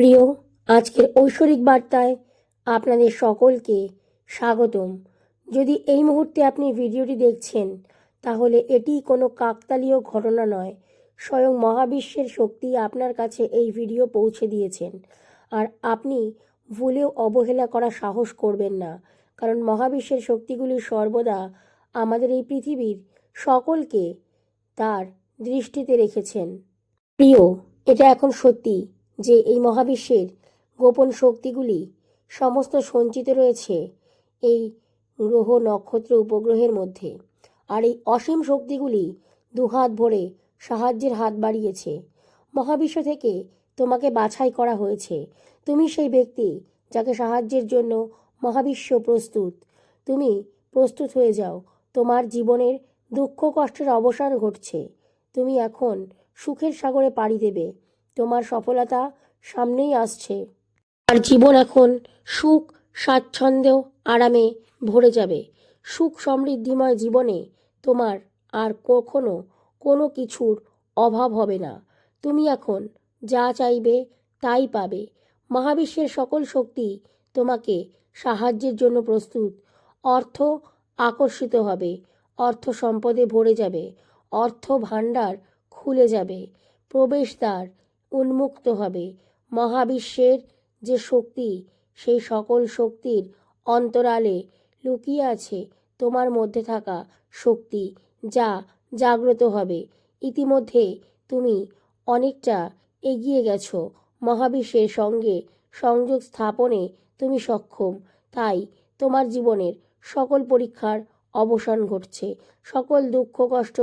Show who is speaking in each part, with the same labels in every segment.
Speaker 1: প্রিয়, আজকের ঐশ্বরিক বার্তায় আপনাদের সকলকে স্বাগতম। যদি এই মুহূর্তে আপনি ভিডিওটি দেখছেন, তাহলে এটি কোনো কাকতালীয় ঘটনা নয়, স্বয়ং মহাবিশ্বের শক্তি আপনার কাছে এই ভিডিও পৌঁছে দিয়েছেন। আর আপনি ভুলেও অবহেলা করা সাহস করবেন না, কারণ মহাবিশ্বের শক্তিগুলি সর্বদা আমাদের এই পৃথিবীর সকলকে তার দৃষ্টিতে রেখেছেন। প্রিয়, এটা এখন সত্যি। যে এই মহাবিশ্বের গোপন শক্তিগুলি সমস্ত সঞ্চিত রয়েছে এই গ্রহ নক্ষত্র উপগ্রহের মধ্যে। আর এই অসীম শক্তিগুলি দুহাত ভরে সাহায্যের হাত বাড়িয়েছে। মহাবিশ্ব থেকে তোমাকে বাছাই করা হয়েছে। তুমি সেই ব্যক্তি যাকে সাহায্যের জন্য মহাবিশ্ব প্রস্তুত। তুমি প্রস্তুত হয়ে যাও। তোমার জীবনের দুঃখ কষ্টের অবসান ঘটছে। তুমি এখন সুখের সাগরে পাড়ি দেবে। তোমার সফলতা সামনেই আসছে। আর জীবন এখন সুখ, স্বাচ্ছন্দ্য, আরামে ভরে যাবে। সুখ সমৃদ্ধিময় জীবনে তোমার আর কখনো কোনো কিছুর অভাব হবে না। তুমি এখন যা চাইবে তাই পাবে। মহাবিশ্বের সকল শক্তি তোমাকে সাহায্যের জন্য প্রস্তুত। অর্থ আকর্ষিত হবে। অর্থ সম্পদে ভরে যাবে। অর্থ ভাণ্ডার খুলে যাবে। প্রবেশদ্বার উন্মুক্ত হবে। মহাবিশ্বের যে শক্তি, সেই সকল শক্তির অন্তরালে লুকিয়ে আছে তোমার মধ্যে থাকা শক্তি, যা জাগ্রত হবে। ইতিমধ্যে তুমি অনেকটা এগিয়ে গেছো। মহাবিশ্বের সঙ্গে সংযোগ স্থাপনে তুমি সক্ষম। তাই তোমার জীবনের সকল পরীক্ষার অবসান ঘটছে। সকল দুঃখ, কষ্ট,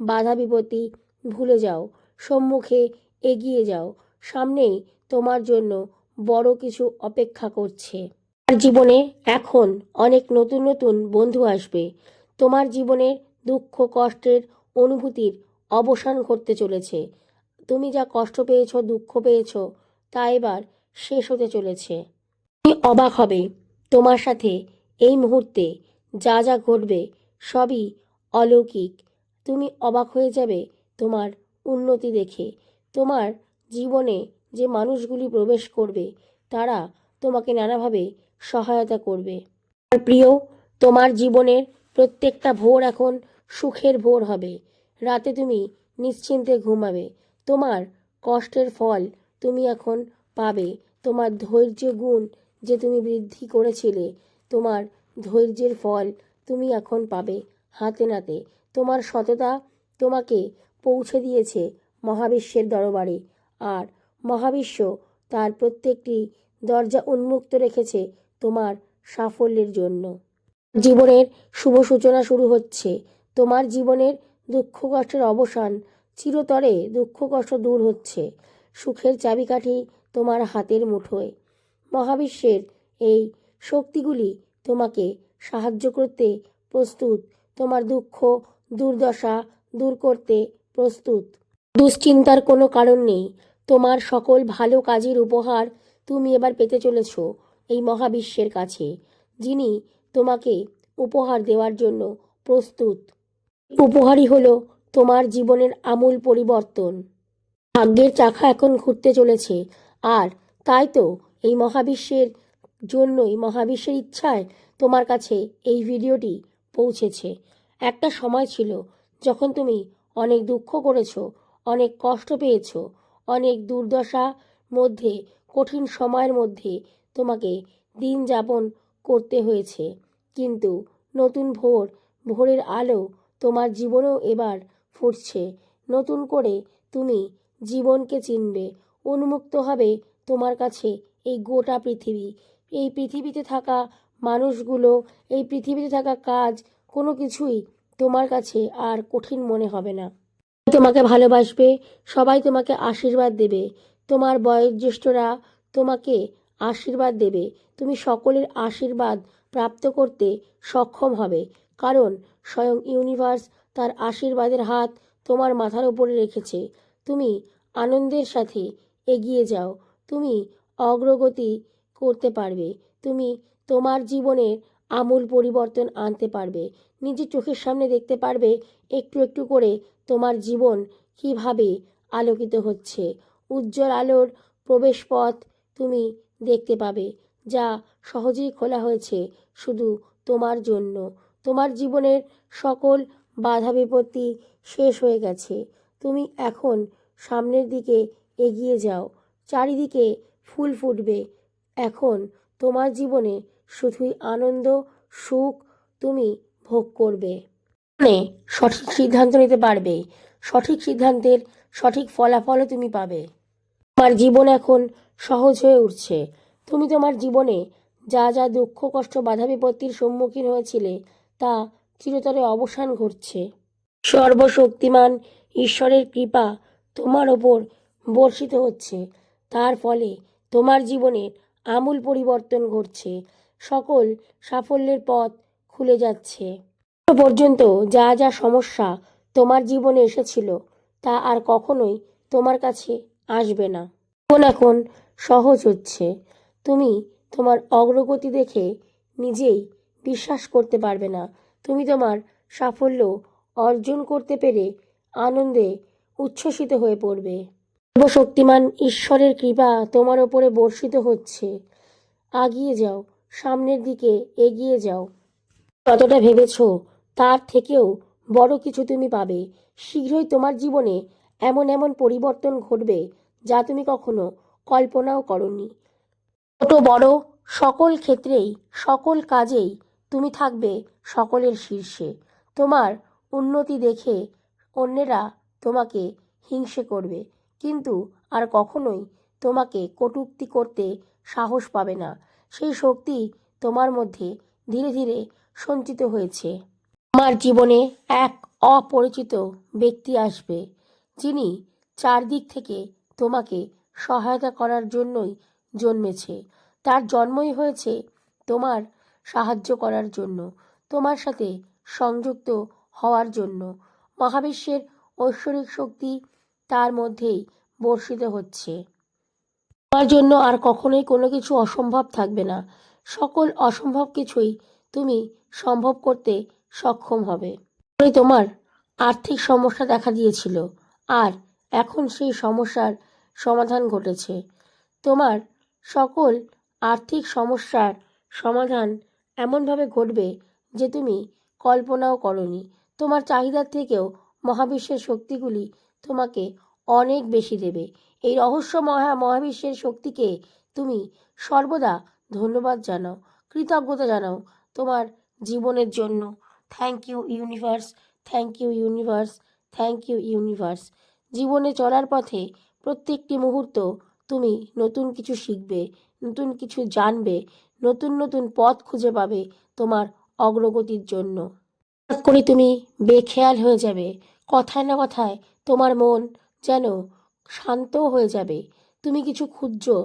Speaker 1: বাধা, বিপত্তি ভুলে যাও। সম্মুখে এগিয়ে যাও। সামনেই তোমার জন্য বড় কিছু অপেক্ষা করছে। তোমার জীবনে এখন অনেক নতুন নতুন বন্ধু আসবে। তোমার জীবনের দুঃখ, কষ্টের অনুভূতির অবসান ঘটতে চলেছে। তুমি যা কষ্ট পেয়েছ, দুঃখ পেয়েছ, তা এবার শেষ হতে চলেছে। তুমি অবাক হবে। তোমার সাথে এই মুহূর্তে যা যা ঘটবে সবই অলৌকিক। তুমি অবাক হয়ে যাবে তোমার উন্নতি দেখে। তোমার জীবনে যে মানুষগুলি প্রবেশ করবে, তারা তোমাকে নানাভাবে সহায়তা করবে। প্রিয়, তোমার জীবনের প্রত্যেকটা ভোর এখন সুখের ভোর হবে। রাতে তুমি নিশ্চিন্তে ঘুমাবে। তোমার কষ্টের ফল তুমি এখন পাবে। তোমার ধৈর্য গুণ যে তুমি বৃদ্ধি করেছিলে, তোমার ধৈর্যের ফল তুমি এখন পাবে হাতে নাতে। তোমার সততা তোমাকে পৌঁছে দিয়েছে মহাবিশ্বের দরবারে। আর মহাবিশ্ব তার প্রত্যেকটি দরজা উন্মুক্ত রেখেছে তোমার সাফল্যের জন্য। জীবনের শুভ সূচনা শুরু হচ্ছে। তোমার জীবনের দুঃখ কষ্টের অবসান চিরতরে দুঃখ কষ্ট দূর হচ্ছে। সুখের চাবিকাঠি তোমার হাতের মুঠোয়। মহাবিশ্বের এই শক্তিগুলি তোমাকে সাহায্য করতে প্রস্তুত। তোমার দুঃখ, দুর্দশা দূর করতে প্রস্তুত। দুশ্চিন্তার কোনো কারণ নেই। তোমার সকল ভালো কাজের উপহার তুমি এবার পেতে চলেছ এই মহাবিশ্বের কাছে, যিনি তোমাকে উপহার দেওয়ার জন্য প্রস্তুত। উপহারই হলো তোমার জীবনের আমূল পরিবর্তন। ভাগ্যের চাকা এখন ঘুরতে চলেছে, আর তাই তো এই মহাবিশ্বের জন্যই মহাবিশ্বের ইচ্ছায় তোমার কাছে এই ভিডিওটি পৌঁছেছে। একটা সময় ছিল যখন তুমি অনেক দুঃখ করেছ অনেক কষ্ট পেয়েছ। অনেক দুর্দশা মধ্যে, কঠিন সময়ের মধ্যে তোমাকে দিন যাপন করতে হয়েছে। কিন্তু নতুন ভোর, ভোরের আলো তোমার জীবনেও এবার ফুটছে। নতুন করে তুমি জীবনকে চিনবে। উন্মুক্ত হবে তোমার কাছে এই গোটা পৃথিবী। এই পৃথিবীতে থাকা মানুষগুলো, এই পৃথিবীতে থাকা কাজ কোনো কিছুই তোমার কাছে আর কঠিন মনে হবে না। তোমাকে ভালোবাসবে, সবাই তোমাকে আশীর্বাদ দেবে। তোমার বয়োজ্যেষ্ঠরা তোমাকে আশীর্বাদ দেবে। তুমি সকলের আশীর্বাদ প্রাপ্ত করতে সক্ষম হবে, কারণ স্বয়ং ইউনিভার্স তার আশীর্বাদের হাত তোমার মাথার উপরে রেখেছে। তুমি আনন্দের সাথে এগিয়ে যাও, তুমি অগ্রগতি করতে পারবে। তুমি তোমার জীবনের আমূল পরিবর্তন আনতে পারবে। নিজের চোখের সামনে দেখতে পারবে একটু একটু করে তোমার জীবন কীভাবে আলোকিত হচ্ছে। উজ্জ্বল আলোর প্রবেশপথ তুমি দেখতে পাবে, যা সহজেই খোলা হয়েছে শুধু তোমার জন্য। তোমার জীবনের সকল বাধা বিপত্তি শেষ হয়ে গেছে। তুমি এখন সামনের দিকে এগিয়ে যাও। চারিদিকে ফুল ফুটবে। এখন তোমার জীবনে শুধুই আনন্দ, সুখ তুমি ভোগ করবে। মানে সঠিক সিদ্ধান্ত নিতে পারবে। সঠিক সিদ্ধান্তের সঠিক ফলাফলও তুমি পাবে। তোমার জীবন এখন সহজ হয়ে উঠছে। তুমি তোমার জীবনে যা যা দুঃখ, কষ্ট, বাধা, বিপত্তির সম্মুখীন হয়েছিলে, তা চিরতরে অবসান ঘটছে। সর্বশক্তিমান ঈশ্বরের কৃপা তোমার ওপর বর্ষিত হচ্ছে। তার ফলে তোমার জীবনের আমূল পরিবর্তন ঘটছে। সকল সাফল্যের পথ খুলে যাচ্ছে। পর্যন্ত যা যা সমস্যা তোমার জীবনে এসেছিল, তা আর কখনোই তোমার কাছে আসবে না। জীবন এখন সহজ হচ্ছে। তুমি তোমার অগ্রগতি দেখে নিজেই বিশ্বাস করতে পারবে না। তুমি তোমার সাফল্য অর্জন করতে পেরে আনন্দে উচ্ছ্বসিত হয়ে পড়বে। সর্বশক্তিমান ঈশ্বরের কৃপা তোমার ওপরে বর্ষিত হচ্ছে। আগিয়ে যাও। সামনের দিকে এগিয়ে যাও। যতটা ভেবেছো, তার থেকেও বড় কিছু তুমি পাবে। শীঘ্রই তোমার জীবনে এমন এমন পরিবর্তন ঘটবে যা তুমি কখনো কল্পনাও করনি। ছোট, বড়, সকল ক্ষেত্রেই, সকল কাজেই তুমি থাকবে সকলের শীর্ষে। তোমার উন্নতি দেখে অন্যেরা তোমাকে হিংসে করবে, কিন্তু আর কখনোই তোমাকে কটূক্তি করতে সাহস পাবে না। সেই শক্তি তোমার মধ্যে ধীরে ধীরে সঞ্চিত হয়েছে। আমার জীবনে এক অপরিচিত ব্যক্তি আসবে, যিনি চারদিক থেকে তোমাকে সহায়তা করার জন্যই জন্মেছে। তার জন্মই হয়েছে তোমার সাহায্য করার জন্য, তোমার সাথে সংযুক্ত হওয়ার জন্য। মহাবিশ্বের ঐশ্বরিক শক্তি তার মধ্যেই বর্ষিত হচ্ছে। তোমার জন্য আর কখনোই কোনো কিছু অসম্ভব থাকবে না। সকল অসম্ভব কিছুই তুমি সম্ভব করতে সক্ষম হবে। তোমার আর্থিক সমস্যা দেখা দিয়েছিল আর এখন সেই সমস্যার সমাধান ঘটেছে। তোমার সকল আর্থিক সমস্যার সমাধান এমনভাবে ঘটবে যে তুমি কল্পনাও করনি। তোমার চাহিদার থেকেও মহাবিশ্বের শক্তিগুলি তোমাকে অনেক বেশি দেবে। এই রহস্য মহা মহাবিশ্বের শক্তিকে তুমি সর্বদা ধন্যবাদ জানাও, কৃতজ্ঞতা জানাও তোমার জীবনের জন্য। Thank you universe thank you universe thank you universe জীবনে চলার পথে প্রত্যেকটি মুহূর্ত তুমি নতুন কিছু শিখবে, নতুন কিছু জানবে, নতুন নতুন পথ খুঁজে পাবে তোমার অগ্রগতির জন্য। করে তুমি বেখেয়াল হয়ে যাবে, কথায় না কথায় তোমার মন যেন শান্ত হয়ে যাবে। তুমি কিছু খুঁজছো,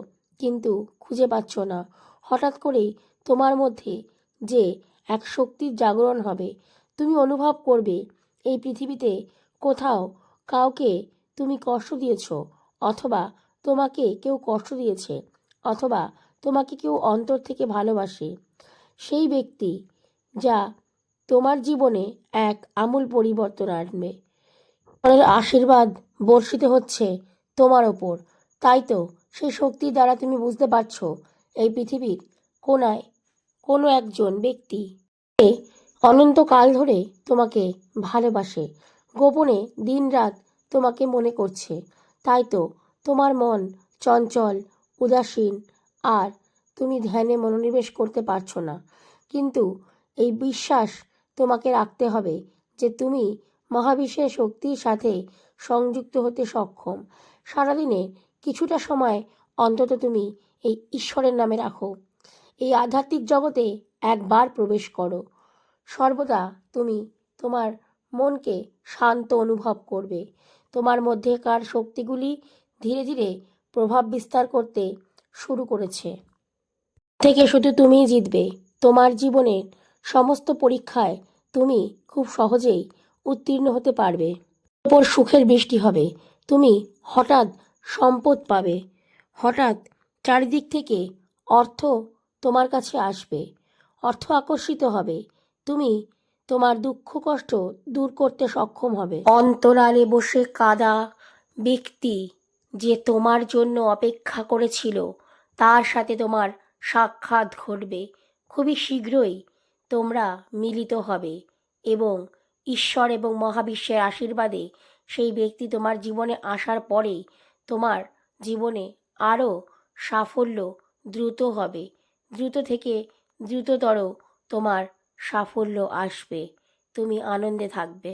Speaker 1: কিন্তু খুঁজে পাচ্ছ না। হঠাৎ করেই তোমার মধ্যে যে এক শক্তির জাগরণ হবে, তুমি অনুভব করবে, এই পৃথিবীতে কোথাও কাউকে তুমি কষ্ট দিয়েছ, অথবা তোমাকে কেউ কষ্ট দিয়েছে, অথবা তোমাকে কেউ অন্তর থেকে ভালোবাসে। সেই ব্যক্তি যা তোমার জীবনে এক আমূল পরিবর্তন আনবে। আশীর্বাদ বর্ষিত হচ্ছে। তোমার ওপর। তাই তো সেই শক্তির দ্বারা তুমি বুঝতে পারছ, এই পৃথিবীর কোনায় কোনো একজন ব্যক্তি অনন্তকাল ধরে তোমাকে ভালোবাসে, গোপনে দিনরাত তোমাকে মনে করছে। তাই তো, তোমার মন চঞ্চল, উদাসীন, আর তুমি ধ্যানে মনোনিবেশ করতে পারছ না। কিন্তু এই বিশ্বাস তোমাকে রাখতে হবে যে তুমি মহাবিশ্বের শক্তির সাথে সংযুক্ত হতে সক্ষম। সারাদিনে কিছুটা সময় অন্তত তুমি এই ঈশ্বরের নামে রাখো। এই আধ্যাত্মিক জগতে একবার প্রবেশ করো। সর্বদা তুমি তোমার মনকে শান্ত অনুভব করবে। তোমার মধ্যেকার শক্তিগুলি ধীরে ধীরে প্রভাব বিস্তার করতে শুরু করেছে। থেকে শুধু তুমিই জিতবে। তোমার জীবনের সমস্ত পরীক্ষায় তুমি খুব সহজেই উত্তীর্ণ হতে পারবে। ওপর সুখের বৃষ্টি হবে। তুমি হঠাৎ সম্পদ পাবে। হঠাৎ চারিদিক থেকে অর্থ তোমার কাছে আসবে। অর্থ আকর্ষিত হবে। তুমি তোমার দুঃখ কষ্ট দূর করতে সক্ষম হবে। অন্তরালে বসে কাদা ব্যক্তি যে তোমার জন্য অপেক্ষা করেছিল, তার সাথে তোমার সাক্ষাৎ ঘটবে। খুবই শীঘ্রই তোমরা মিলিত হবে এবং ঈশ্বর এবং মহাবিশ্বের আশীর্বাদে সেই ব্যক্তি তোমার জীবনে আসার পরেই তোমার জীবনে আরও সাফল্য দ্রুত হবে। দ্রুত থেকে দ্রুততর তোমার সাফল্য আসবে। তুমি আনন্দে থাকবে।